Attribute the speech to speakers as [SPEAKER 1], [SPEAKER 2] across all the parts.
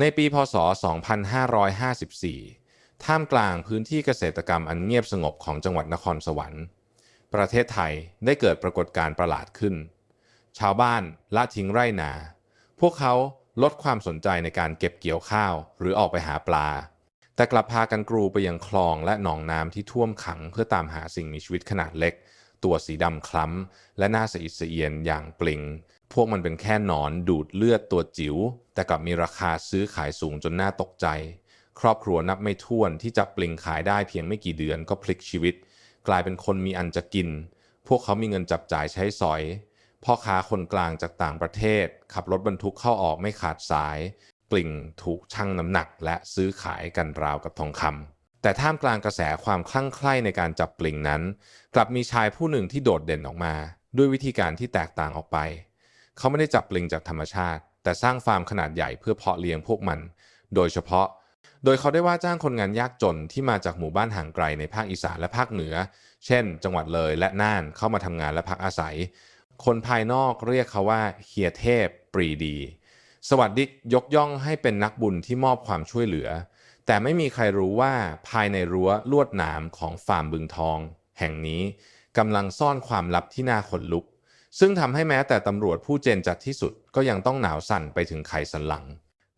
[SPEAKER 1] ในปีพศ 2554 ท่ามกลางพื้นที่เกษตรกรรมอันเงียบสงบของจังหวัดนครสวรรค์ ประเทศไทยได้เกิดปรากฏการณ์ประหลาดขึ้น ชาวบ้านละทิ้งไร่นา พวกเขาลดความสนใจในการเก็บเกี่ยวข้าวหรือออกไปหาปลา แต่กลับพากันกรูไปยังคลองและหนองน้ำที่ท่วมขังเพื่อตามหาสิ่งมีชีวิตขนาดเล็ก ตัวสีดำคล้ำและหน้าสะอิดสะเอียนอย่างปลิง พวกมันเป็นแค่หนอนดูดเลือดตัวจิ๋วแต่กลับมีราคาซื้อขายสูงจนน่าตกใจ ครอบครัวนับไม่ถ้วนที่จับปลิงขายได้เพียงไม่กี่เดือนก็พลิกชีวิต กลายเป็นคนมีอันจะกิน พวกเขามีเงินจับจ่ายใช้สอย พ่อค้าคนกลางจากต่างประเทศ ขับรถบรรทุกเข้าออกไม่ขาดสาย ปลิงถูกชั่งน้ำหนักและซื้อขายกันราวกับทองคำแต่ท่ามกลางกระแสความคลั่งไคล้ในการจับปลิงนั้น กลับมีชายผู้หนึ่งที่โดดเด่นออกมา ด้วยวิธีการที่แตกต่างออกไป เขาไม่ได้จับปลิงจากธรรมชาติ แต่สร้างฟาร์มขนาดใหญ่เพื่อเพาะเลี้ยงพวกมัน โดยเฉพาะ โดยเขาได้ว่าจ้างคนงานยากจนที่มาจากหมู่บ้านห่างไกลในภาคอีสานและภาคเหนือ เช่น จังหวัดเลยและน่านเข้ามาทำงานและพักอาศัย คนภายนอกเรียกเขาว่าเฮียเทพปรีดี สวัสดิกยกย่องให้เป็นนักบุญที่มอบความช่วยเหลือ แต่ไม่มีใครรู้ว่าภายในรั้วลวดหนามของฟาร์มบึงทอง แห่งนี้กำลังซ่อนความลับที่น่าขนลุก ซึ่งทำให้แม้แต่ตำรวจผู้เจนจัดที่สุดก็ยังต้องหนาวสั่นไปถึงไขสันหลัง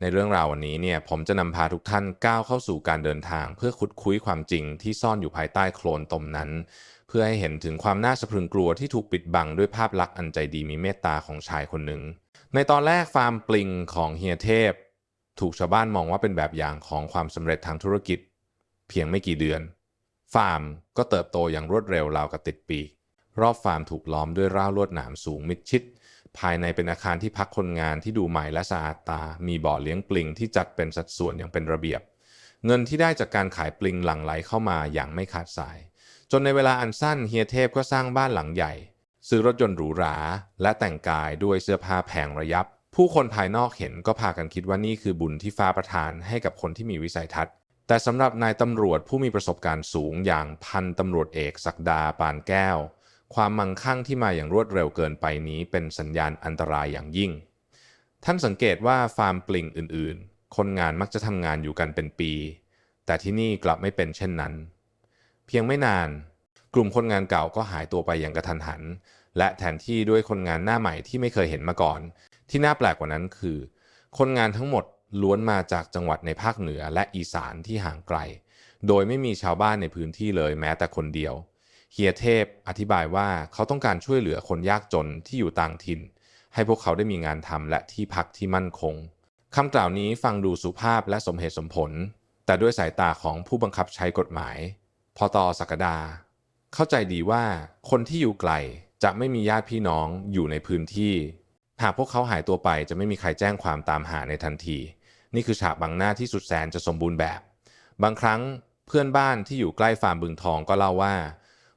[SPEAKER 1] ในเรื่องราววันนี้เนี่ยผมจะนำพาทุกท่านก้าวเข้าสู่การเดินทาง เพื่อขุดคุยความจริงที่ซ่อนอยู่ภายใต้โคลนตมนั้น เพื่อให้เห็นถึงความน่าสะพรึงกลัวที่ถูกปิดบังด้วยภาพลักษณ์อันใจดีมีเมตตาของชายคนหนึ่ง ในตอนแรกฟาร์มปลิงของเฮียเทพ ถูกชาวบ้านมองว่าเป็นแบบอย่างของความสำเร็จทางธุรกิจ เพียงไม่กี่เดือน ฟาร์มก็เติบโตอย่างรวดเร็วราวกับติดปีก รอบฟาร์มถูกล้อมด้วยราวลวดหนามสูงมิดชิด ภายในเป็นอาคารที่พักคนงานที่ดูใหม่และสะอาดตา มีบ่อเลี้ยงปลิงที่จัดเป็นสัดส่วนอย่างเป็นระเบียบ เงินที่ได้จากการขายปลิงหลั่งไหลเข้ามาอย่างไม่ขาดสาย จนในเวลาอันสั้นเฮียเทพก็สร้างบ้านหลังใหญ่ ซื้อรถยนต์หรูหรา และแต่งกายด้วยเสื้อผ้าแพงระยับ ผู้คนภายนอกเห็นก็พากันคิดว่านี่คือบุญที่ฟ้าประทานให้กับคนที่มีวิสัยทัศน์แต่สำหรับนายตำรวจผู้มีประสบการณ์สูงอย่างพันตำรวจเอกศักดาปานแก้ว ความมั่งคั่งที่มาอย่างรวดเร็วเกินไปนี้เป็นสัญญาณอันตรายอย่างยิ่ง ท่านสังเกตว่าฟาร์มปลิงอื่นๆ คนงานมักจะทำงานอยู่กันเป็นปี แต่ที่นี่กลับไม่เป็นเช่นนั้น เพียงไม่นาน กลุ่มคนงานเก่าก็หายตัวไปอย่างกระทันหัน และแทนที่ด้วยคนงานหน้าใหม่ที่ไม่เคยเห็นมาก่อน ที่น่าแปลกกว่านั้นคือ คนงานทั้งหมดล้วนมาจากจังหวัดในภาคเหนือและอีสานที่ห่างไกล โดยไม่มีชาวบ้านในพื้นที่เลยแม้แต่คนเดียว เฮียเทพอธิบายว่าเขาต้องการช่วยเหลือคนยากจนที่อยู่ต่างถิ่น ให้พวกเขาได้มีงานทำและที่พักที่มั่นคงคำกล่าวนี้ฟังดูสุภาพและสมเหตุสมผล แต่ด้วยสายตาของผู้บังคับใช้กฎหมาย พอตอสักดา เข้าใจดีว่าคนที่อยู่ไกลจะไม่มีญาติพี่น้องอยู่ในพื้นที่ หากพวกเขาหายตัวไปจะไม่มีใครแจ้งความตามหาในทันที นี่คือฉากบังหน้าที่สุดแสนจะสมบูรณ์แบบ บางครั้งเพื่อนบ้านที่อยู่ใกล้ฟาร์มบึงทองก็เล่าว่า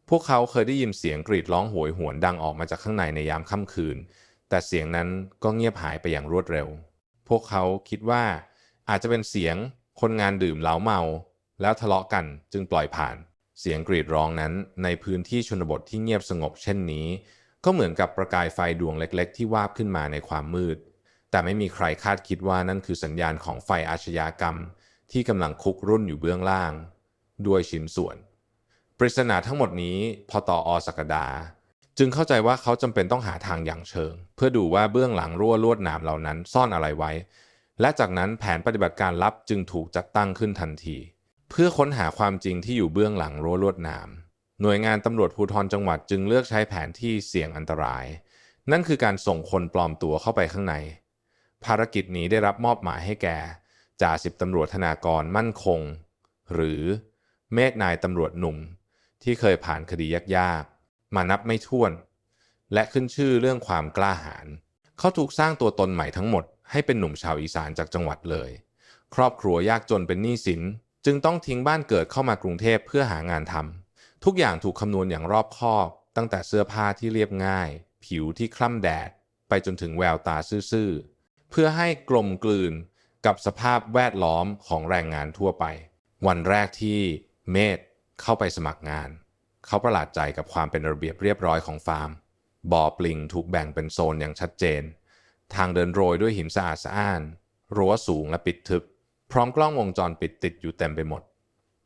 [SPEAKER 1] พวกเขาเคยได้ยินเสียงกรีดร้องโหยหวนดังออกมาจากข้างในในยามค่ำคืน แต่เสียงนั้นก็เงียบหายไปอย่างรวดเร็ว พวกเขาคิดว่าอาจจะเป็นเสียงคนงานดื่มเหล้าเมา แล้วทะเลาะกันจึงปล่อยผ่าน เสียงกรีดร้องนั้นในพื้นที่ชนบทที่เงียบสงบเช่นนี้ ก็เหมือนกับประกายไฟดวงเล็ก ๆ ที่วาบขึ้นมาในความมืด แต่ไม่มีใครคาดคิดว่านั่นคือสัญญาณของไฟอาชญากรรม ที่กำลังคุกรุ่นอยู่เบื้องล่าง ด้วยชิ้นส่วน ปริศนาทั้งหมดนี้พอตออสกดา จึงเข้าใจว่าเขาจำเป็นต้องหาทางอย่างเชิง เพื่อดูว่าเบื้องหลังรั่วลวดหนามเหล่านั้นซ่อนอะไรไว้ และจากนั้นแผนปฏิบัติการลับจึงถูกจัดตั้งขึ้นทันที เพื่อค้นหาความจริงที่อยู่เบื้องหลังรั้วลวดหนามหน่วยงานตำรวจภูธรจังหวัดจึงเลือกใช้แผนที่เสี่ยงอันตราย นั่นคือการส่งคนปลอมตัวเข้าไปข้างใน ภารกิจนี้ได้รับมอบหมายให้แก่จ่าสิบตำรวจธนากรมั่นคง หรือเมฆนายตำรวจหนุ่ม ที่เคยผ่านคดียากๆ มานับไม่ถ้วน และขึ้นชื่อเรื่องความกล้าหาญเขาถูกสร้างตัวตนใหม่ทั้งหมดให้เป็นหนุ่มชาวอีสานจากจังหวัดเลย ครอบครัวยากจนเป็นหนี้สิน จึงต้องทิ้งบ้านเกิดเข้ามากรุงเทพเพื่อหางานทำทุกอย่างถูกคำนวณอย่างรอบคอบ ตั้งแต่เสื้อผ้าที่เรียบง่าย ผิวที่คล่ำแดด ไปจนถึงแววตาซื่อๆ เพื่อให้กลมกลืนกับสภาพแวดล้อมของแรงงานทั่วไป วันแรกที่เมธ เข้าไปสมัครงาน เขาประหลาดใจกับความเป็นระเบียบเรียบร้อยของฟาร์ม บ่อปลิงถูกแบ่งเป็นโซนอย่างชัดเจน ทางเดินโรยด้วยหินสะอาดสะอ้าน รั้วสูงและปิดทึบ พร้อมกล้องวงจรปิดติดอยู่เต็มไปหมด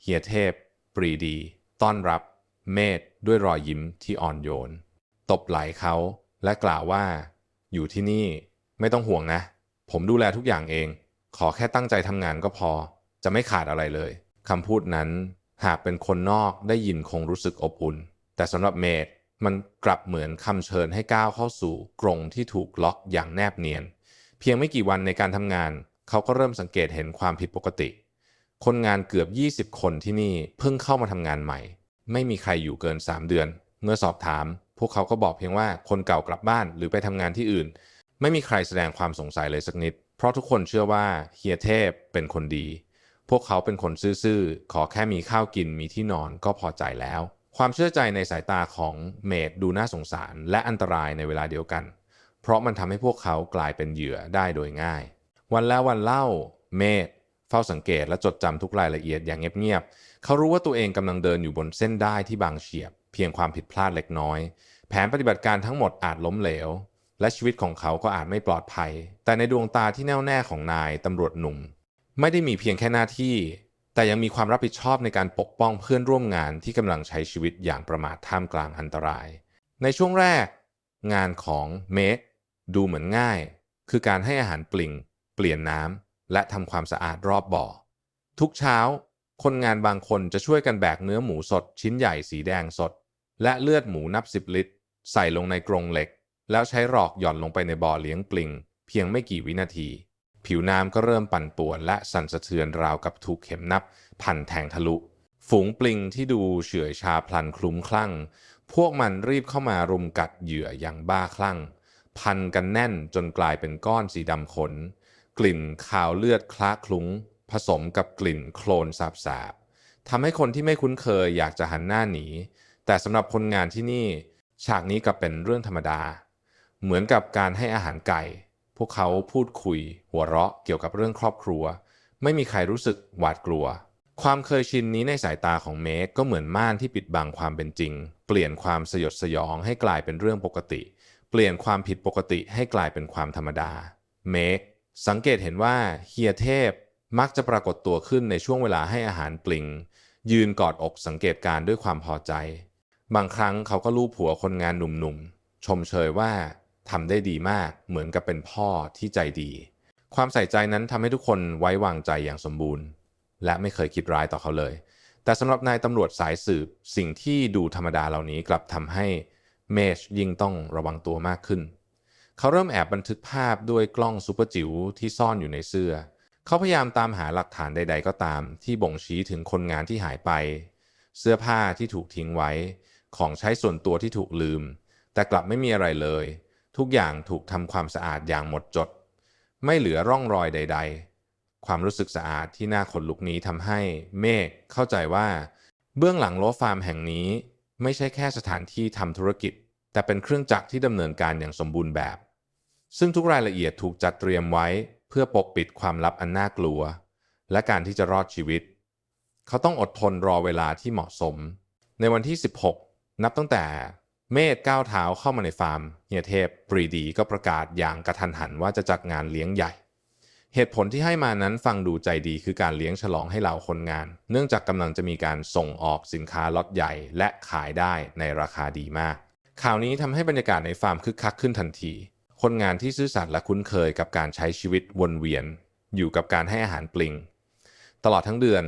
[SPEAKER 1] เฮียเทพ ปรีดี ต้อนรับ เมธด้วยรอยยิ้มที่อ่อนโยน ตบไหล่เขาและกล่าวว่า อยู่ที่นี่ไม่ต้องห่วงนะ ผมดูแลทุกอย่างเอง ขอแค่ตั้งใจทำงานก็พอ จะไม่ขาดอะไรเลยคำพูดนั้น หากเป็นคนนอกได้ยินคงรู้สึกอบอุ่น แต่สำหรับเมธมันกลับเหมือนคำเชิญให้ก้าวเข้าสู่กรงที่ถูกล็อกอย่างแนบเนียน เพียงไม่กี่วันในการทำงาน เขาก็เริ่มสังเกตเห็นความผิดปกติ คนงานเกือบ 20 คนที่นี่เพิ่งเข้ามาทำงานใหม่ ไม่มีใครอยู่เกิน 3 เดือน เมื่อสอบถาม พวกเขาก็บอกเพียงว่าคนเก่ากลับบ้านหรือไปทำงานที่อื่น ไม่มีใครแสดงความสงสัยเลยสักนิด เพราะทุกคนเชื่อว่าเฮียเทพเป็นคนดี พวกเขาเป็นคนซื่อๆ ขอแค่มีข้าวกินมีที่นอนก็พอใจแล้ว ความเชื่อใจในสายตาของเมดดูน่าสงสารและอันตรายในเวลาเดียวกัน เพราะมันทำให้พวกเขากลายเป็นเหยื่อได้โดยง่าย วันแล้ววันเล่า เมดเฝ้าสังเกตและจดจำทุกรายละเอียดอย่างเงียบๆ เขารู้ว่าตัวเองกำลังเดินอยู่บนเส้นได้ที่บางเฉียบ เพียงความผิดพลาดเล็กน้อย แผนปฏิบัติการทั้งหมดอาจล้มเหลว และชีวิตของเขาก็อาจไม่ปลอดภัย แต่ในดวงตาที่แน่วแน่ของนายตำรวจหนุ่ม ไม่ได้มีเพียงแค่หน้าที่ แต่ยังมีความรับผิดชอบในการปกป้องเพื่อนร่วมงานที่กำลังใช้ชีวิตอย่างประมาทท่ามกลางอันตราย ในช่วงแรก งานของเมกดูเหมือนง่าย คือการให้อาหารปลิง เปลี่ยนน้ำและทำความสะอาดรอบบ่อ ทุกเช้า คนงานบางคนจะช่วยกันแบกเนื้อหมูสด ชิ้นใหญ่สีแดงสด และเลือดหมูนับสิบลิตร ใส่ลงในกรงเหล็ก แล้วใช้หรอกหย่อนลงไปในบ่อเลี้ยงปลิง เพียงไม่กี่วินาที ผิวน้ำก็เริ่มปั่นป่วนและสั่นสะเทือนราวกับถูกเข็มนับ พันแทงทะลุ ฝูงปลิงที่ดูเฉื่อยชาพลันคลุ้มคลั่ง พวกมันรีบเข้ามารุมกัดเหยื่ออย่างบ้าคลั่ง พันกันแน่นจนกลายเป็นก้อนสีดำขน กลิ่นคาวเลือดคล้าคลุ้ง ผสมกับกลิ่นโคลนสาบๆทำให้คนที่ไม่คุ้นเคยอยากจะหันหน้าหนี แต่สำหรับคนงานที่นี่ ฉากนี้กลับเป็นเรื่องธรรมดา เหมือนกับการให้อาหารไก่ วกเขาพูดคุย หัวเราะเกี่ยวกับเรื่องครอบครัว ไม่มีใครรู้สึกหวาดกลัว ความเคยชินนี้ในสายตาของเมกก็เหมือนม่านที่ปิดบังความเป็นจริง เปลี่ยนความสยดสยองให้กลายเป็นเรื่องปกติ เปลี่ยนความผิดปกติให้กลายเป็นความธรรมดา เมกสังเกตเห็นว่าเฮียเทพมักจะปรากฏตัวขึ้นในช่วงเวลาให้อาหารปลิง ยืนกอดอกสังเกตการ์ด้วยความพอใจ บางครั้งเขาก็ลูบหัวคนงานหนุ่มๆ ชมเชยว่า ทำได้ดีมากเหมือนกับเป็นพ่อที่ใจดี ความใส่ใจนั้นทำให้ทุกคนไว้วางใจอย่างสมบูรณ์ และไม่เคยคิดร้ายต่อเขาเลย แต่สำหรับนายตำรวจสายสืบสิ่งที่ดูธรรมดาเหล่านี้กลับทำให้เมชยิ่งต้องระวังตัวมากขึ้น เขาเริ่มแอบบันทึกภาพด้วยกล้องซูเปอร์จิ๋วที่ซ่อนอยู่ในเสื้อ เขาพยายามตามหาหลักฐานใด ๆ ก็ตาม ที่บ่งชี้ถึงคนงานที่หายไป เสื้อผ้าที่ถูกทิ้งไว้ ของใช้ส่วนตัวที่ถูกลืม แต่กลับไม่มีอะไรเลย ทุกอย่างถูกทำความสะอาดอย่างหมดจด ไม่เหลือร่องรอยใด ๆ ความรู้สึกสะอาดที่น่าขนลุกนี้ทำให้เมฆเข้าใจว่า เบื้องหลังโลฟาร์มแห่งนี้ ไม่ใช่แค่สถานที่ทำธุรกิจ แต่เป็นเครื่องจักรที่ดำเนินการอย่างสมบูรณ์แบบ ซึ่งทุกรายละเอียดถูกจัดเตรียมไว้ เพื่อปกปิดความลับอันน่ากลัว และการที่จะรอดชีวิต เขาต้องอดทนรอเวลาที่เหมาะสม ในวันที่ 16 นับตั้งแต่ เมธก้าวเท้าเข้ามาในฟาร์มเฮียเทพปรีดีก็ประกาศอย่างกระทันหันว่าจะจัดงานเลี้ยงใหญ่ เหตุผลที่ให้มานั้นฟังดูใจดีคือการเลี้ยงฉลองให้เหล่าคนงาน เนื่องจากกำลังจะมีการส่งออกสินค้าล็อตใหญ่และขายได้ในราคาดีมาก ข่าวนี้ทำให้บรรยากาศในฟาร์มคึกคักขึ้นทันที คนงานที่ซื่อสัตย์และคุ้นเคยกับการใช้ชีวิตวนเวียน อยู่กับการให้อาหารปลิง ตลอดทั้งเดือน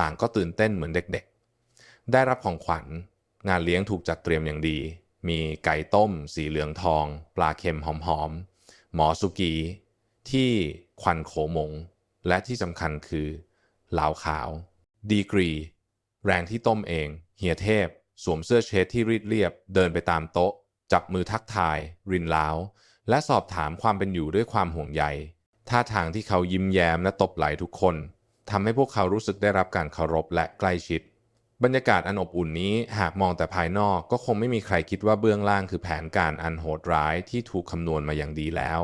[SPEAKER 1] ต่างก็ตื่นเต้นเหมือนเด็กๆ ได้รับของขวัญ งานเลี้ยงถูกจัดเตรียมอย่างดี มีไก่ต้ม สีเหลืองทอง ปลาเค็มหอมๆ หมอสุกีที่ควันโขมง และที่สำคัญคือเหลาขาว ดีกรี แรงที่ต้มเอง เฮียเทพ สวมเสื้อเชิ้ตที่รีดเรียบ เดินไปตามโต๊ะ จับมือทักทาย รินล้าว และสอบถามความเป็นอยู่ด้วยความห่วงใยท่าทางที่เขายิ้มแย้มและตบไหล่ทุกคนทำให้พวกเขารู้สึกได้รับการเคารพและใกล้ชิด บรรยากาศอันอบอุ่นนี้หากมองแต่ภายนอกก็คงไม่มีใครคิดว่าเบื้องล่างคือแผนการอันโหดร้ายที่ถูกคำนวณมาอย่างดีแล้ว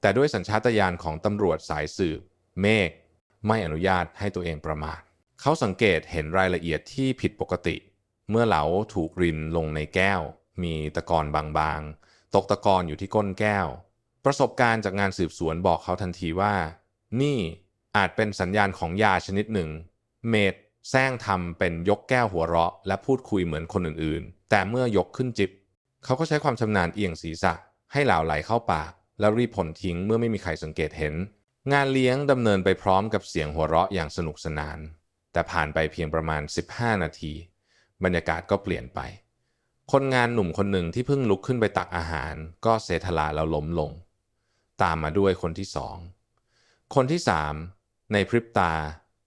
[SPEAKER 1] แต่ด้วยสัญชาตญาณของตำรวจสายสืบ เมฆไม่อนุญาตให้ตัวเองประมาท เขาสังเกตเห็นรายละเอียดที่ผิดปกติ เมื่อเหลาถูกรินลงในแก้ว มีตะกอนบางๆ ตกตะกอนอยู่ที่ก้นแก้ว ประสบการณ์จากงานสืบสวนบอกเขาทันทีว่า นี่อาจเป็นสัญญาณของยาชนิดหนึ่ง เมด แซงทำเป็นยกแก้วหัวเราะ และพูดคุยเหมือนคนอื่นๆ แต่เมื่อยกขึ้นจิบ เขาก็ใช้ความชำนาญเอียงศีรษะ ให้เหลาไหลเข้าปาก แล้วรีบผลทิ้งเมื่อไม่มีใครสังเกตเห็น งานเลี้ยงดำเนินไปพร้อมกับเสียงหัวเราะอย่างสนุกสนาน แต่ผ่านไปเพียงประมาณ 15 นาที บรรยากาศก็เปลี่ยนไป คนงานหนุ่มคนหนึ่งที่เพิ่งลุกขึ้นไปตักอาหาร ก็เซทลาแล้วล้มลง ตามมาด้วยคนที่สองคนที่สามในพริบตา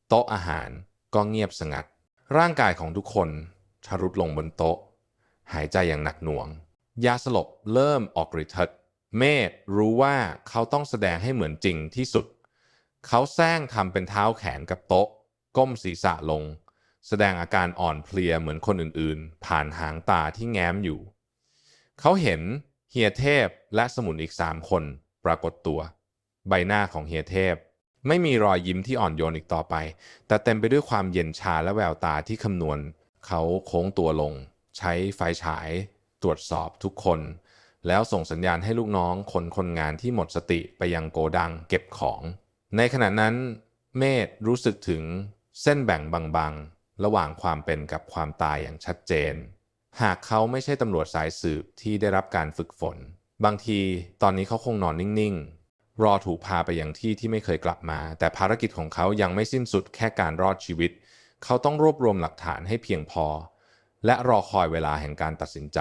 [SPEAKER 1] โต๊ะอาหาร ก็เงียบสงัด ร่างกายของทุกคนชรุดลงบนโต๊ะ หายใจอย่างหนักหน่วง ยาสลบเริ่มออกฤทธิ์เมธรู้ว่าเขาต้องแสดงให้เหมือนจริงที่สุด เขาแซงทำเป็นเท้าแขนกับโต๊ะ ก้มศีรษะลง แสดงอาการอ่อนเพลียเหมือนคนอื่นๆ ผ่านหางตาที่แง้มอยู่ เขาเห็นเฮียเทพและสมุนอีกสามคนปรากฏตัว ใบหน้าของเฮียเทพ ไม่มีรอยยิ้มที่อ่อนโยนอีกต่อไป แต่เต็มไปด้วยความเย็นชาและแววตาที่คำนวณ เขาโค้งตัวลง ใช้ไฟฉาย ตรวจสอบทุกคน แล้วส่งสัญญาณให้ลูกน้องคนคนงานที่หมดสติไปยังโกดังเก็บของ ในขณะนั้น เมธรู้สึกถึงเส้นแบ่งบางๆ ระหว่างความเป็นกับความตายอย่างชัดเจน หากเขาไม่ใช่ตำรวจสายสืบที่ได้รับการฝึกฝน บางทีตอนนี้เขาคงนอนนิ่งๆ รอถูกพาไปยังที่ที่ไม่เคยกลับมา แต่ภารกิจของเขายังไม่สิ้นสุดแค่การรอดชีวิต เขาต้องรวบรวมหลักฐานให้เพียงพอ และรอคอยเวลาแห่งการตัดสินใจ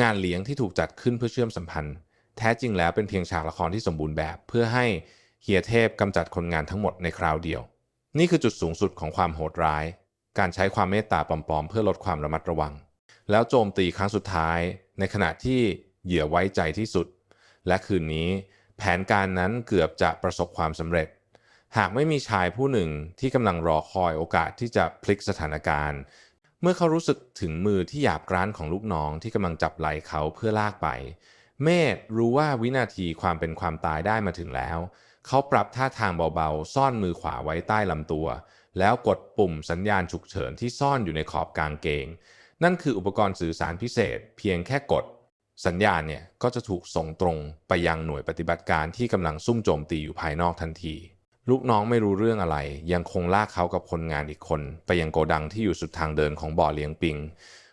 [SPEAKER 1] งานเลี้ยงที่ถูกจัดขึ้นเพื่อเชื่อมสัมพันธ์ แท้จริงแล้วเป็นเพียงฉากละครที่สมบูรณ์แบบ เพื่อให้เฮียเทพกำจัดคนงานทั้งหมดในคราวเดียว นี่คือจุดสูงสุดของความโหดร้าย การใช้ความเมตตาปลอมๆ เพื่อลดความระมัดระวัง แล้วโจมตีครั้งสุดท้าย ในขณะที่เหยื่อไว้ใจที่สุด และคืนนี้ แผนการนั้นเกือบจะประสบความสำเร็จ หากไม่มีชายผู้หนึ่งที่กำลังรอคอยโอกาสที่จะพลิกสถานการณ์ เมื่อเขารู้สึกถึงมือที่หยาบกร้านของลูกน้องที่กำลังจับไหล่เขาเพื่อลากไป เมธรู้ว่าวินาทีความเป็นความตายได้มาถึงแล้ว เขาปรับท่าทางเบาๆ ซ่อนมือขวาไว้ใต้ลำตัว แล้วกดปุ่มสัญญาณฉุกเฉินที่ซ่อนอยู่ในขอบกางเกง นั่นคืออุปกรณ์สื่อสารพิเศษ เพียงแค่กด สัญญาณเนี่ยก็จะถูกส่งตรงไปยังหน่วยปฏิบัติการที่กำลังซุ่มโจมตีอยู่ภายนอกทันที ลูกน้องไม่รู้เรื่องอะไร ยังคงลากเขากับคนงานอีกคน ไปยังโกดังที่อยู่สุดทางเดินของบ่อเลี้ยงปิง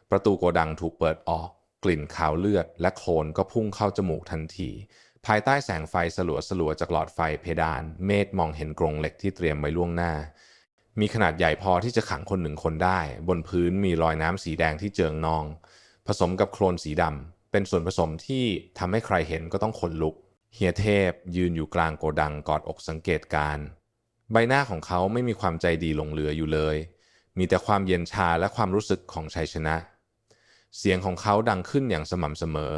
[SPEAKER 1] ประตูโกดังถูกเปิดออก กลิ่นคาวเลือด และโคลนก็พุ่งเข้าจมูกทันที ภายใต้แสงไฟสลัวสลัวจากหลอดไฟเพดาน เมธมองเห็นกรงเหล็กที่เตรียมไว้ล่วงหน้า มีขนาดใหญ่พอที่จะขังคนหนึ่งคนได้ บนพื้นมีรอยน้ำสีแดงที่เจิงนอง ผสมกับโคลนสีดำ เป็นส่วนผสมที่ทำให้ใครเห็นก็ต้องขนลุก เฮียเทพยืนอยู่กลางโกดังกอดอกสังเกตการ ใบหน้าของเขาไม่มีความใจดีหลงเหลืออยู่เลย มีแต่ความเย็นชาและความรู้สึกของชัยชนะ เสียงของเขาดังขึ้นอย่างสม่ำเสมอ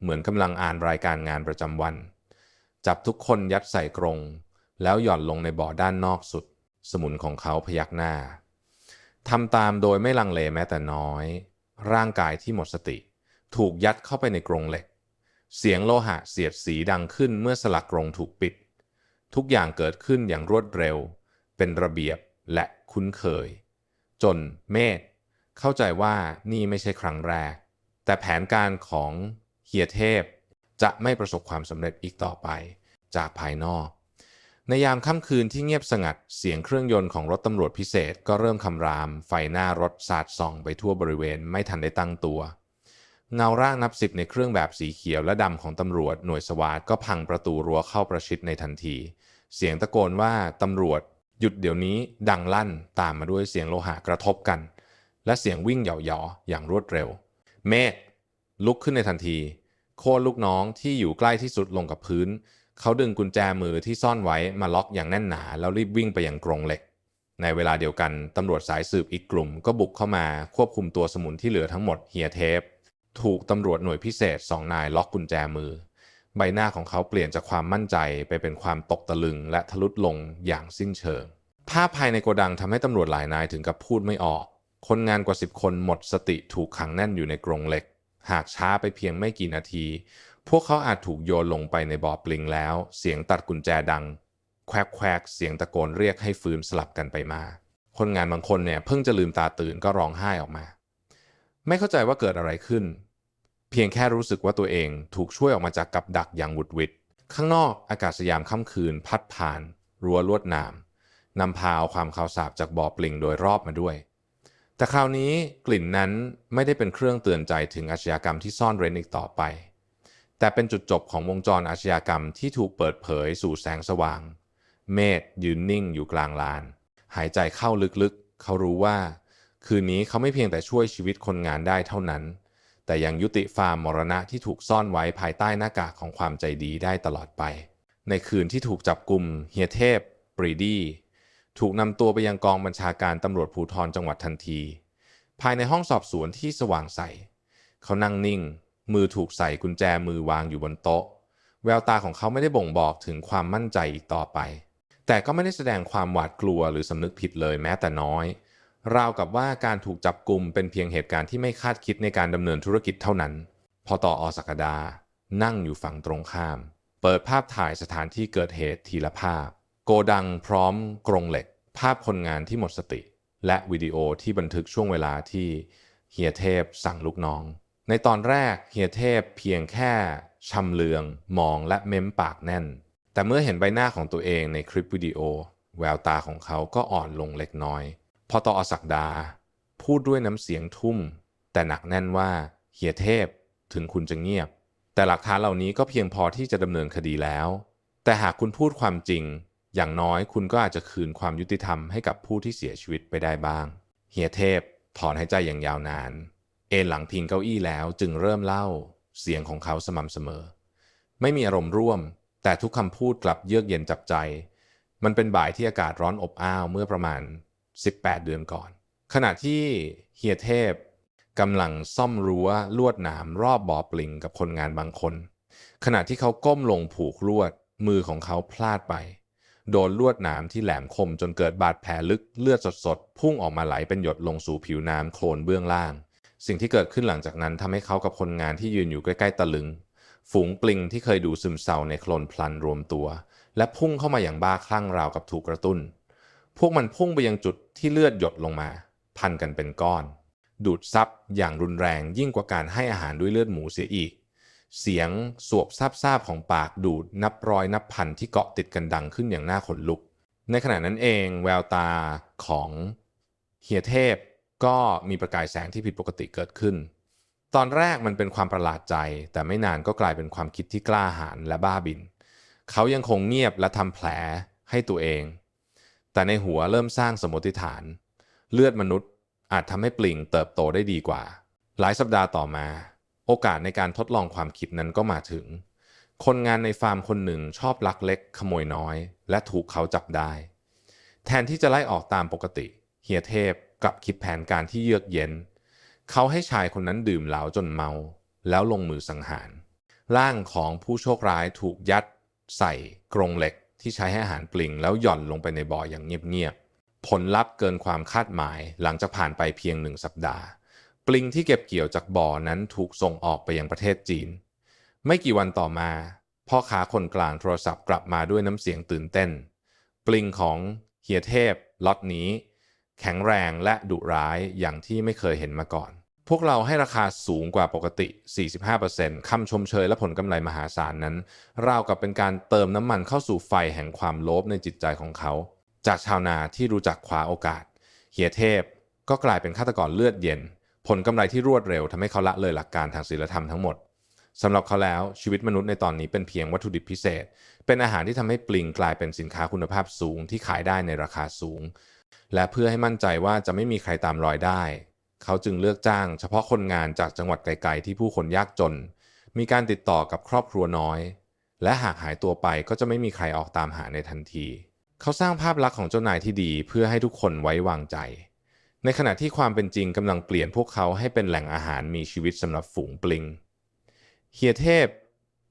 [SPEAKER 1] เหมือนกำลังอ่านรายการงานประจำวัน จับทุกคนยัดใส่กรง แล้วหย่อนลงในบ่อด้านนอกสุด สมุนของเขาพยักหน้าทำตามโดยไม่ลังเลแม้แต่น้อย ร่างกายที่หมดสติ ถูกยัดเข้าไปในกรงเหล็ก เสียงโลหะเสียดสีดังขึ้นเมื่อสลักกรงถูกปิด ทุกอย่างเกิดขึ้นอย่างรวดเร็ว เป็นระเบียบและคุ้นเคย จนเมธเข้าใจว่านี่ไม่ใช่ครั้งแรก แต่แผนการของเฮียเทพจะไม่ประสบความสำเร็จอีกต่อไปจากภายนอก ในยามค่ำคืนที่เงียบสงัดเสียงเครื่องยนต์ของรถตำรวจพิเศษก็เริ่มคำราม ไฟหน้ารถสาดส่องไปทั่วบริเวณไม่ทันได้ตั้งตัว เงาร่างนับสิบในเครื่องแบบสีเขียวและดำของตำรวจหน่วยสวาทก็พังประตูรั้วเข้าประชิดในทันที เสียงตะโกนว่าตำรวจ หยุดเดี๋ยวนี้ดังลั่นตามมาด้วยเสียงโลหะกระทบกัน และเสียงวิ่งเหยาะๆอย่างรวดเร็ว เมธลุกขึ้นในทันที โค่นลูกน้องที่อยู่ใกล้ที่สุดลงกับพื้น เขาดึงกุญแจมือที่ซ่อนไว้มาล็อกอย่างแน่นหนา แล้วรีบวิ่งไปยังกรงเหล็ก ในเวลาเดียวกันตำรวจสายสืบอีกกลุ่ม ก็บุกเข้ามาควบคุมตัวสมุนที่เหลือทั้งหมดเฮียเทป ถูกตำรวจหน่วยพิเศษสองนายล็อกกุญแจมือ ใบหน้าของเขาเปลี่ยนจากความมั่นใจไปเป็นความตกตะลึงและทะลุดลงอย่างสิ้นเชิง ภาพภายในโกดังทำให้ตำรวจหลายนายถึงกับพูดไม่ออก คนงานกว่าสิบคนหมดสติถูกขังแน่นอยู่ในกรงเหล็ก หากช้าไปเพียงไม่กี่นาที พวกเขาอาจถูกโยนลงไปในบ่อปลิงแล้ว เสียงตัดกุญแจดัง แควกแควกเสียงตะโกนเรียกให้ฟื้นสลับกันไปมา คนงานบางคนเนี่ยเพิ่งจะลืมตาตื่นก็ร้องไห้ออกมา ไม่เข้าใจว่าเกิดอะไรขึ้น เพียงแค่รู้สึกว่าตัวเองถูกช่วยออกมาจากกับดักอย่างวุดวิดข้างนอกอากาศยามค่ำคืนพัดผ่าน รั้วลวดหนามนำพาเอาความขาวสาบจากบ่อปลิงโดยรอบมาด้วย แต่คราวนี้กลิ่นนั้นไม่ได้เป็นเครื่องเตือนใจถึงอาชญากรรมที่ซ่อนเร้นอีกต่อไป แต่เป็นจุดจบของวงจรอาชญากรรมที่ถูกเปิดเผยสู่แสงสว่าง เมธยืนนิ่งอยู่กลางลาน หายใจเข้าลึกๆ เขารู้ว่า คืนนี้เขาไม่เพียงแต่ช่วยชีวิตคนงานได้เท่านั้น แต่ยังยุติฟาร์มมรณะที่ถูกซ่อนไว้ภายใต้หน้ากากของความใจดีได้ตลอดไป ในคืนที่ถูกจับกลุ่มเฮียเทพปรีดี ถูกนำตัวไปยังกองบัญชาการตำรวจภูธรจังหวัดทันที ภายในห้องสอบสวนที่สว่างใส เขานั่งนิ่ง มือถูกใส่กุญแจมือวางอยู่บนโต๊ะ แววตาของเขาไม่ได้บ่งบอกถึงความมั่นใจอีกต่อไป แต่ก็ไม่ได้แสดงความหวาดกลัวหรือสำนึกผิดเลยแม้แต่น้อย ราวกับว่าการถูกจับกลุ่มเป็นเพียงเหตุการณ์ที่ไม่คาดคิดในการดำเนินธุรกิจเท่านั้น พอต่ออศักดา นั่งอยู่ฝั่งตรงข้าม เปิดภาพถ่ายสถานที่เกิดเหตุทีละภาพ โกดังพร้อมกรงเหล็ก ภาพคนงานที่หมดสติ และวิดีโอที่บันทึกช่วงเวลาที่เฮียเทพสั่งลูกน้อง ในตอนแรกเฮียเทพเพียงแค่ชำเลือง มองและเม้มปากแน่น แต่เมื่อเห็นใบหน้าของตัวเองในคลิปวิดีโอ แววตาของเขาก็อ่อนลงเล็กน้อย พอต่ออศักดา พูดด้วยน้ำเสียงทุ่ม แต่หนักแน่นว่าเฮียเทพถึงคุณจะเงียบ แต่หลักฐานเหล่านี้ก็เพียงพอที่จะดำเนินคดีแล้ว แต่หากคุณพูดความจริง อย่างน้อยคุณก็อาจจะคืนความยุติธรรมให้กับผู้ที่เสียชีวิตไปได้บ้าง เฮียเทพถอนหายใจอย่างยาวนาน เอนหลังพิงเก้าอี้แล้วจึงเริ่มเล่า เสียงของเขาสม่ำเสมอ ไม่มีอารมณ์ร่วม แต่ทุกคำพูดกลับเยือกเย็นจับใจ มันเป็นบ่ายที่อากาศร้อนอบอ้าวเมื่อประมาณ 18 เดือนก่อน ขณะที่เฮียเทพกำลังซ่อมรั้วลวดหนามรอบบ่อปลิงกับคนงานบางคน ขณะที่เขาก้มลงผูกลวด มือของเขาพลาดไป โดนลวดหนามที่แหลมคมจนเกิดบาดแผลลึกเลือดสดๆ พุ่งออกมาไหลเป็นหยดลงสู่ผิวน้ำโคลนเบื้องล่าง สิ่งที่เกิดขึ้นหลังจากนั้นทำให้เขากับคนงานที่ยืนอยู่ใกล้ๆตะลึง ฝูงปลิงที่เคยดูซึมเศร้าในโคลนพลันรวมตัว และพุ่งเข้ามาอย่างบ้าคลั่งราวกับถูกกระตุ้น พวกมันพุ่งไปยังจุดที่เลือดหยดลงมา พันกันเป็นก้อน ดูดซับอย่างรุนแรงยิ่งกว่าการให้อาหารด้วยเลือดหมูเสียอีก เสียงสวบซาบซาบของปากดูดนับร้อยนับพันที่เกาะติดกันดังขึ้นอย่างน่าขนลุก ในขณะนั้นเองแววตาของเฮียเทพก็มีประกายแสงที่ผิดปกติเกิดขึ้น ตอนแรกมันเป็นความประหลาดใจ แต่ไม่นานก็กลายเป็นความคิดที่กล้าหาญและบ้าบิน เขายังคงเงียบและทำแผลให้ตัวเอง แต่ในหัวเริ่มสร้างสมมติฐาน เลือดมนุษย์อาจทำให้ปลิงเติบโตได้ดีกว่า หลายสัปดาห์ต่อมา โอกาสในการทดลองความคิดนั้นก็มาถึง คนงานในฟาร์มคนหนึ่งชอบลักเล็กขโมยน้อย และถูกเขาจับได้ แทนที่จะไล่ออกตามปกติ เฮียเทพกลับคิดแผนการที่เยือกเย็น เขาให้ชายคนนั้นดื่มเหล้าจนเมา แล้วลงมือสังหาร ร่างของผู้โชคร้ายถูกยัด ใส่กรงเหล็ก ที่ใช้ให้อาหารปลิง แล้วหย่อนลงไปในบ่ออย่างเงียบๆ ผลลัพธ์เกินความคาดหมายหลังจากผ่านไปเพียงหนึ่งสัปดาห์ ปลิงที่เก็บเกี่ยวจากบ่อนั้นถูกส่งออกไปยังประเทศจีน ไม่กี่วันต่อมา พ่อค้าคนกลางโทรศัพท์กลับมาด้วยน้ำเสียงตื่นเต้น ปลิงของเฮียเทพล็อตนี้ แข็งแรงและดุร้ายอย่างที่ไม่เคยเห็นมาก่อน พวกเราให้ราคาสูงกว่าปกติ 45%คำชมเชยและผลกำไรมหาศาลนั้น ราวกับเป็นการเติมน้ำมันเข้าสู่ไฟแห่งความโลภในจิตใจของเขา จากชาวนาที่รู้จักคว้าโอกาส เฮียเทพก็กลายเป็นฆาตกรเลือดเย็น ผลกำไรที่รวดเร็วทำให้เขาละเลยหลักการทางศีลธรรมทั้งหมดสำหรับเขาแล้วชีวิตมนุษย์ในตอนนี้เป็นเพียงวัตถุดิบพิเศษ เป็นอาหารที่ทำให้ปลิงกลายเป็นสินค้าคุณภาพสูงที่ขายได้ในราคาสูง และเพื่อให้มั่นใจว่าจะไม่มีใครตามรอยได้ เขาจึงเลือกจ้างเฉพาะคนงานจากจังหวัดไกลๆที่ผู้คนยากจน มีการติดต่อกับครอบครัวน้อย และหากหายตัวไปก็จะไม่มีใครออกตามหาในทันที เขาสร้างภาพลักษณ์ของเจ้านายที่ดีเพื่อให้ทุกคนไว้วางใจ ในขณะที่ความเป็นจริงกำลังเปลี่ยนพวกเขาให้เป็นแหล่งอาหารมีชีวิตสำหรับฝูงปลิงเฮียเทพ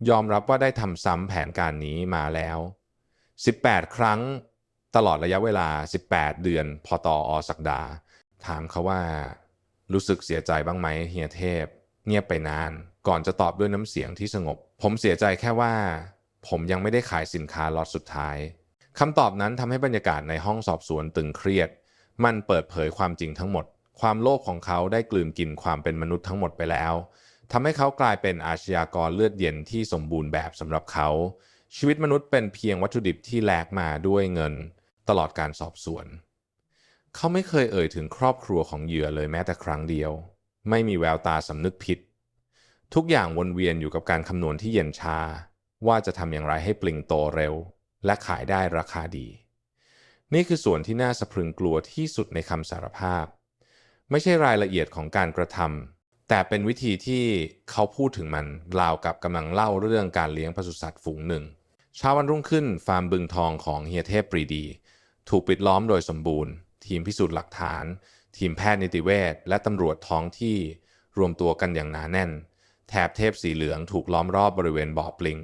[SPEAKER 1] ยอมรับว่าได้ทำซ้ำแผนการนี้มาแล้ว 18 ครั้งตลอดระยะเวลา 18 เดือน พอตออสักดา ถามเขาว่า รู้สึกเสียใจบ้างไหมเฮียเทพ เงียบไปนาน ก่อนจะตอบด้วยน้ำเสียงที่สงบ ผมเสียใจแค่ว่า ผมยังไม่ได้ขายสินค้าล็อตสุดท้ายคำตอบนั้นทำให้บรรยากาศในห้องสอบสวนตึงเครียด มันเปิดเผยความจริงทั้งหมด ความโลภของเขาได้กลืนกินความเป็นมนุษย์ทั้งหมดไปแล้วทำให้เขากลายเป็นอาชญากรเลือดเย็นที่สมบูรณ์แบบสำหรับเขา ชีวิตมนุษย์เป็นเพียงวัตถุดิบที่แลกมาด้วยเงิน ตลอดการสอบสวน เขาไม่เคยเอ่ยถึงครอบครัวของเหยื่อเลยแม้แต่ครั้งเดียว ไม่มีแววตาสำนึกผิด ทุกอย่างวนเวียนอยู่กับการคำนวณที่เย็นชา ว่าจะทำอย่างไรให้ปลิงโตเร็ว และขายได้ราคาดี นี่คือส่วนที่น่าสะพรึงกลัวที่สุดในคำสารภาพ ไม่ใช่รายละเอียดของการกระทำแต่เป็นวิธีที่เขาพูดถึงมันราวกับกำลังเล่าเรื่องการเลี้ยงปศุสัตว์ฝูงหนึ่งเช้าวันรุ่งขึ้นฟาร์มบึงทองของเฮียเทพปรีดี ถูกปิดล้อมโดยสมบูรณ์ ทีมพิสูจน์หลักฐาน ทีมแพทย์นิติเวชและตำรวจท้องที่รวมตัวกันอย่างหนาแน่น แถบเทพสีเหลืองถูกล้อมรอบบริเวณบ่อปลิง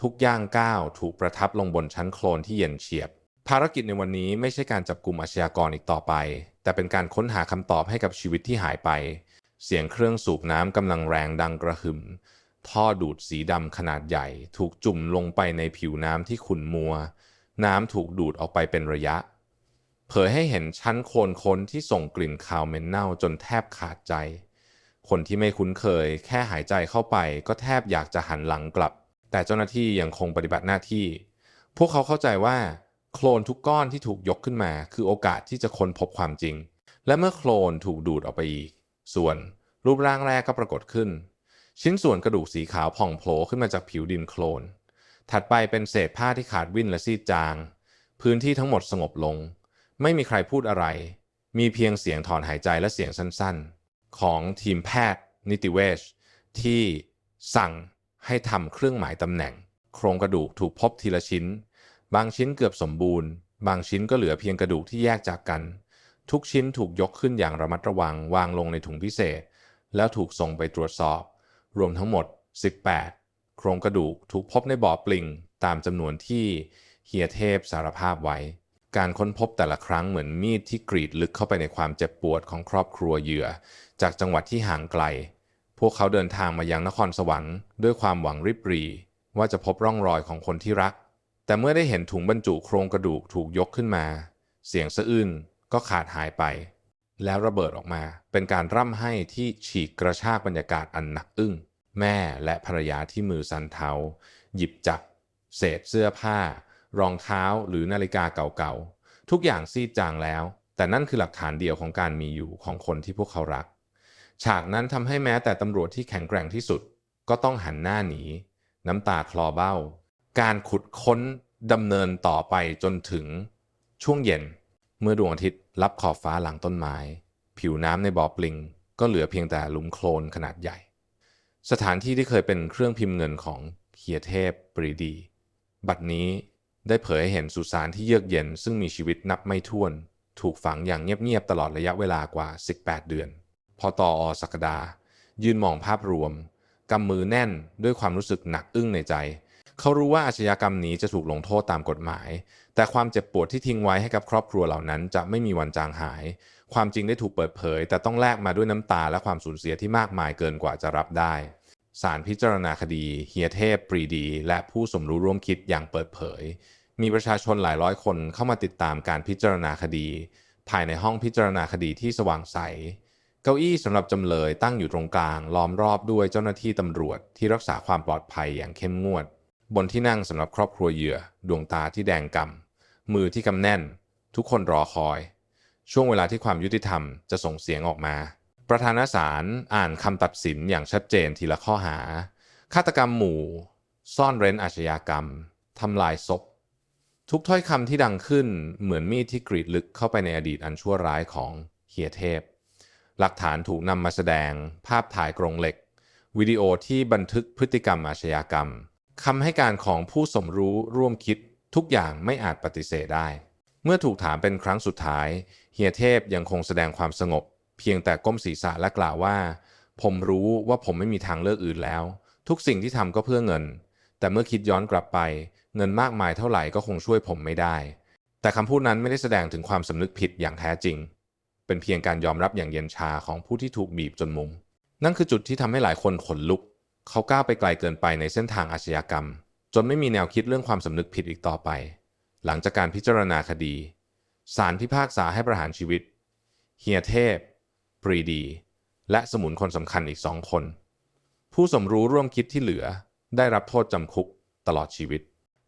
[SPEAKER 1] ทุกย่างก้าวถูกประทับลงบนชั้นโคลนที่เย็นเฉียบ ภารกิจในวันนี้ไม่ใช่การจับกลุ่มอาชญากรอีกต่อไป แต่เป็นการค้นหาคำตอบให้กับชีวิตที่หายไป เสียงเครื่องสูบน้ำกำลังแรงดังกระหึ่มท่อดูดสีดำขนาดใหญ่ ถูกจุ่มลงไปในผิวน้ำที่ขุ่นมัว น้ำถูกดูดออกไปเป็นระยะ เผยให้เห็นชั้นโคลนค้นที่ส่งกลิ่นคาวเหม็นเน่าจนแทบขาดใจ คนที่ไม่คุ้นเคย แค่หายใจเข้าไปก็แทบอยากจะหันหลังกลับ แต่เจ้าหน้าที่ยังคงปฏิบัติหน้าที่ พวกเขาเข้าใจว่า โคลนทุกก้อนที่ถูกยกขึ้นมา คือโอกาสที่จะค้นพบความจริง และเมื่อโคลนถูกดูดออกไปอีก ส่วนรูปร่างแรกก็ปรากฏขึ้น ชิ้นส่วนกระดูกสีขาวผ่องโผล่ขึ้นมาจากผิวดินโคลน ถัดไปเป็นเศษผ้าที่ขาดวิ่นและซีดจาง พื้นที่ทั้งหมดสงบลง ไม่มีใครพูดอะไร มีเพียงเสียงถอนหายใจและเสียงสั้นๆ ของทีมแพทย์นิติเวชที่สั่งให้ทำเครื่องหมายตำแหน่ง โครงกระดูกถูกพบทีละชิ้น บางชิ้นเกือบสมบูรณ์ บางชิ้นก็เหลือเพียงกระดูกที่แยกจากกัน ทุกชิ้นถูกยกขึ้นอย่างระมัดระวังวางลงในถุงพิเศษ แล้วถูกส่งไปตรวจสอบ รวมทั้งหมด 18 โครงกระดูกถูกพบในบ่อปลิง ตามจำนวนที่เฮียเทพสารภาพไว้ การค้นพบแต่ละครั้งเหมือนมีดที่กรีดลึกเข้าไปในความเจ็บปวดของครอบครัวเหยื่อ จากจังหวัดที่ห่างไกล พวกเขาเดินทางมายังนครสวรรค์ด้วยความหวังริบรี ว่าจะพบร่องรอยของคนที่รัก แต่เมื่อได้เห็นถุงบรรจุโครงกระดูกถูกยกขึ้นมา เสียงสะอื้นก็ขาดหายไป แล้วระเบิดออกมา เป็นการร่ำไห้ที่ฉีกกระชากบรรยากาศอันหนักอึ้ง แม่และภรรยาที่มือสันเทาหยิบจับ เศษเสื้อผ้า รองเท้าหรือนาฬิกาเก่าๆ ทุกอย่างซีดจางแล้ว แต่นั่นคือหลักฐานเดียวของการมีอยู่ของคนที่พวกเขารัก ฉากนั้นทำให้แม้แต่ตำรวจที่แข็งแกร่งที่สุด ก็ต้องหันหน้าหนี น้ำตาคลอเบ้า การขุดค้นดำเนินต่อไปจนถึงช่วงเย็น เมื่อดวงอาทิตย์รับขอบฟ้าหลังต้นไม้ ผิวน้ำในบ่อปลิง ก็เหลือเพียงแต่หลุมโคลนขนาดใหญ่ สถานที่ที่เคยเป็นเครื่องพิมพ์เงินของเฮียเทพปรีดี บัดนี้ ได้เผยให้เห็นสุสานที่เยือกเย็นซึ่งมีชีวิตนับไม่ถ้วน ถูกฝังอย่างเงียบๆตลอดระยะเวลากว่า 18 เดือน พอตออสักดา ยืนมองภาพรวมกำมือแน่นด้วยความรู้สึกหนักอึ้งในใจ เขารู้ว่าอาชญากรรมนี้จะถูกลงโทษตามกฎหมาย แต่ความเจ็บปวดที่ทิ้งไว้ให้กับครอบครัวเหล่านั้น จะไม่มีวันจางหาย ความจริงได้ถูกเปิดเผย แต่ต้องแลกมาด้วยน้ำตาและความสูญเสียที่มากมายเกินกว่าจะรับได้ ศาลพิจารณาคดีเฮียเทพปรีดี และผู้สมรู้ร่วมคิดอย่างเปิดเผย มีประชาชนหลายร้อยคนเข้ามาติดตามการพิจารณาคดี ภายในห้องพิจารณาคดีที่สว่างใส เก้าอี้สำหรับจำเลยตั้งอยู่ตรงกลาง ล้อมรอบด้วยเจ้าหน้าที่ตำรวจที่รักษาความปลอดภัยอย่างเข้มงวด บนที่นั่งสำหรับครอบครัวเหยื่อ ดวงตาที่แดงกำมือที่กำแน่น ทุกคนรอคอย ช่วงเวลาที่ความยุติธรรมจะส่งเสียงออกมา ประธานศาลอ่านคำตัดสินอย่างชัดเจนทีละข้อหา ฆาตกรรมหมู่ ซ่อนเร้นอาชญากรรมทำลายศพ ทุกถ้อยคำที่ดังขึ้นเหมือนมีดที่กรีดลึกเข้าไปในอดีตอันชั่วร้ายของเฮียเทพ หลักฐานถูกนำมาแสดง ภาพถ่ายกรงเหล็ก วิดีโอที่บันทึกพฤติกรรมอาชญากรรมคำให้การของผู้สมรู้ร่วมคิดทุกอย่างไม่อาจปฏิเสธได้ เมื่อถูกถามเป็นครั้งสุดท้าย เฮียเทพยังคงแสดงความสงบ เพียงแต่ก้มศีรษะและกล่าวว่า ผมรู้ว่าผมไม่มีทางเลือกอื่นแล้ว ทุกสิ่งที่ทำก็เพื่อเงิน แต่เมื่อคิดย้อนกลับไป เงินมากมายเท่าไหร่ก็คงช่วยผมไม่ได้ แต่คำพูดนั้นไม่ได้แสดงถึงความสำนึกผิดอย่างแท้จริง เป็นเพียงการยอมรับอย่างเย็นชาของผู้ที่ถูกบีบจนมุม นั่นคือจุดที่ทำให้หลายคนขนลุก เขาก้าวไปไกลเกินไปในเส้นทางอาชญากรรม จนไม่มีแนวคิดเรื่องความสำนึกผิดอีกต่อไป หลังจากการพิจารณาคดีศาลพิพากษาให้ประหารชีวิต เฮียเทพ ปรีดี และสมุนคนสำคัญอีกสองคน ผู้สมรู้ร่วมคิดที่เหลือได้รับโทษจำคุกตลอดชีวิต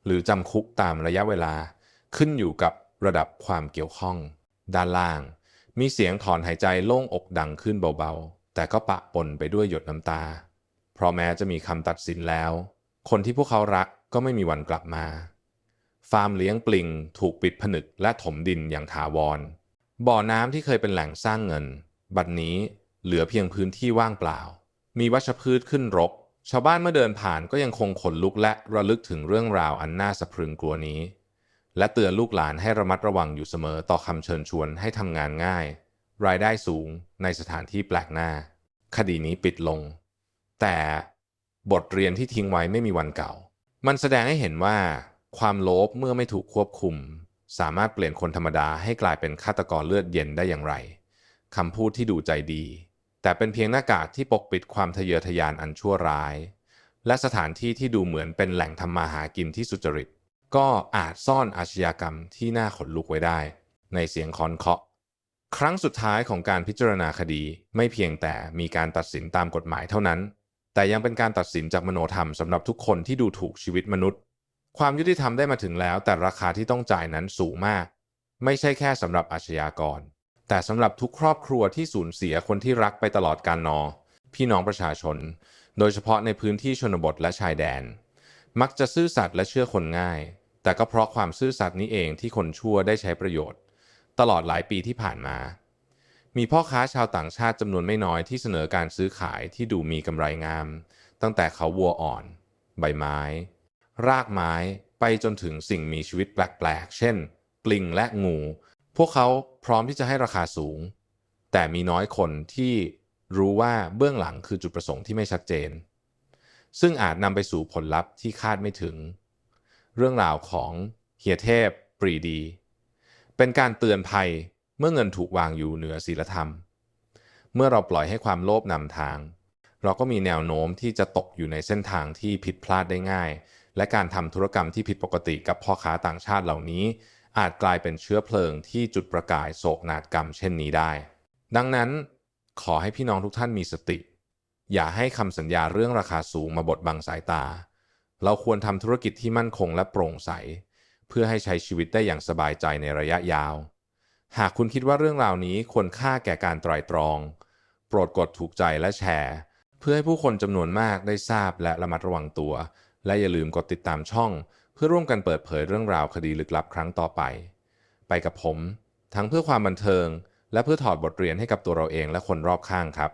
[SPEAKER 1] หรือจำคุกตามระยะเวลาขึ้นอยู่กับระดับความเกี่ยวข้อง ด้านล่าง มีเสียงถอนหายใจโล่งอกดังขึ้นเบาๆ แต่ก็ปะปนไปด้วยหยดน้ำตา เพราะแม้จะมีคำตัดสินแล้ว คนที่พวกเขารักก็ไม่มีวันกลับมา ฟาร์มเลี้ยงปลิงถูกปิดผนึกและถมดินอย่างถาวร บ่อน้ำที่เคยเป็นแหล่งสร้างเงิน บัดนี้เหลือเพียงพื้นที่ว่างเปล่า มีวัชพืชขึ้นรก ชาวบ้านเมื่อเดินผ่านก็ยังคงขนลุกและระลึกถึงเรื่องราวอันน่าสะพรึงกลัวนี้ และเตือนลูกหลานให้ระมัดระวังอยู่เสมอต่อคำเชิญชวนให้ทำงานง่าย รายได้สูงในสถานที่แปลกหน้า คดีนี้ปิดลง แต่บทเรียนที่ทิ้งไว้ไม่มีวันเก่า มันแสดงให้เห็นว่า ความโลภเมื่อไม่ถูกควบคุม สามารถเปลี่ยนคนธรรมดาให้กลายเป็นฆาตกรเลือดเย็นได้อย่างไร คำพูดที่ดูใจดี แต่เป็นเพียงหน้ากากที่ปกปิดความทะเยอทะยานอันชั่วร้าย และสถานที่ที่ดูเหมือนเป็นแหล่งทำมาหากินที่สุจริต ก็อาจซ่อนอาชญากรรมที่น่าขนลุกไว้ได้ ในเสียงคอนเคาะ ครั้งสุดท้ายของการพิจารณาคดีไม่เพียงแต่มีการตัดสินตามกฎหมายเท่านั้น แต่ยังเป็นการตัดสินจากมโนธรรมสำหรับทุกคนที่ดูถูกชีวิตมนุษย์ ความยุติธรรมได้มาถึงแล้ว แต่ราคาที่ต้องจ่ายนั้นสูงมาก ไม่ใช่แค่สำหรับอาชญากร แต่สำหรับทุกครอบครัวที่สูญเสียคนที่รักไปตลอดการนอ พี่น้องประชาชน โดยเฉพาะในพื้นที่ชนบทและชายแดน มักจะซื่อสัตย์และเชื่อคนง่าย แต่ก็เพราะความซื่อสัตย์นี้เองที่คนชั่วได้ใช้ประโยชน์ ตลอดหลายปีที่ผ่านมา มีพ่อค้าชาวต่างชาติจำนวนไม่น้อยที่เสนอการซื้อขายที่ดูมีกำไรงาม ตั้งแต่เขาวัวอ่อน ใบไม้ รากไม้ไปจนถึงสิ่งมีชีวิตแปลกๆ เช่น ปลิงและงู พวกเขา พร้อมที่จะให้ราคาสูง แต่มีน้อยคนที่รู้ว่าเบื้องหลังคือจุดประสงค์ที่ไม่ชัดเจน ซึ่งอาจนำไปสู่ผลลัพธ์ที่คาดไม่ถึง เรื่องราวของเฮียเทพปรีดี เป็นการเตือนภัยเมื่อเงินถูกวางอยู่เหนือศีลธรรม เมื่อเราปล่อยให้ความโลภนำทาง เราก็มีแนวโน้มที่จะตกอยู่ในเส้นทางที่ผิดพลาดได้ง่าย และการทำธุรกรรมที่ผิดปกติกับพ่อค้าต่างชาติเหล่านี้ อาจกลายเป็นเชื้อเพลิงที่จุดประกายโศกนาฏกรรมเช่นนี้ได้ ดังนั้นขอให้พี่น้องทุกท่านมีสติ อย่าให้คำสัญญาเรื่องราคาสูงมาบดบังสายตา เราควรทำธุรกิจที่มั่นคงและโปร่งใส เพื่อให้ใช้ชีวิตได้อย่างสบายใจในระยะยาว หากคุณคิดว่าเรื่องราวนี้ควรค่าแก่การไตร่ตรอง โปรดกดถูกใจและแชร์ เพื่อให้ผู้คนจำนวนมากได้ทราบและระมัดระวังตัว และอย่าลืมกดติดตามช่อง เพื่อร่วมกันเปิดเผยเรื่องราวคดีลึกลับครั้งต่อไป ไปกับผม ทั้งเพื่อความบันเทิง และเพื่อถอดบทเรียนให้กับตัวเราเองและคนรอบข้างครับ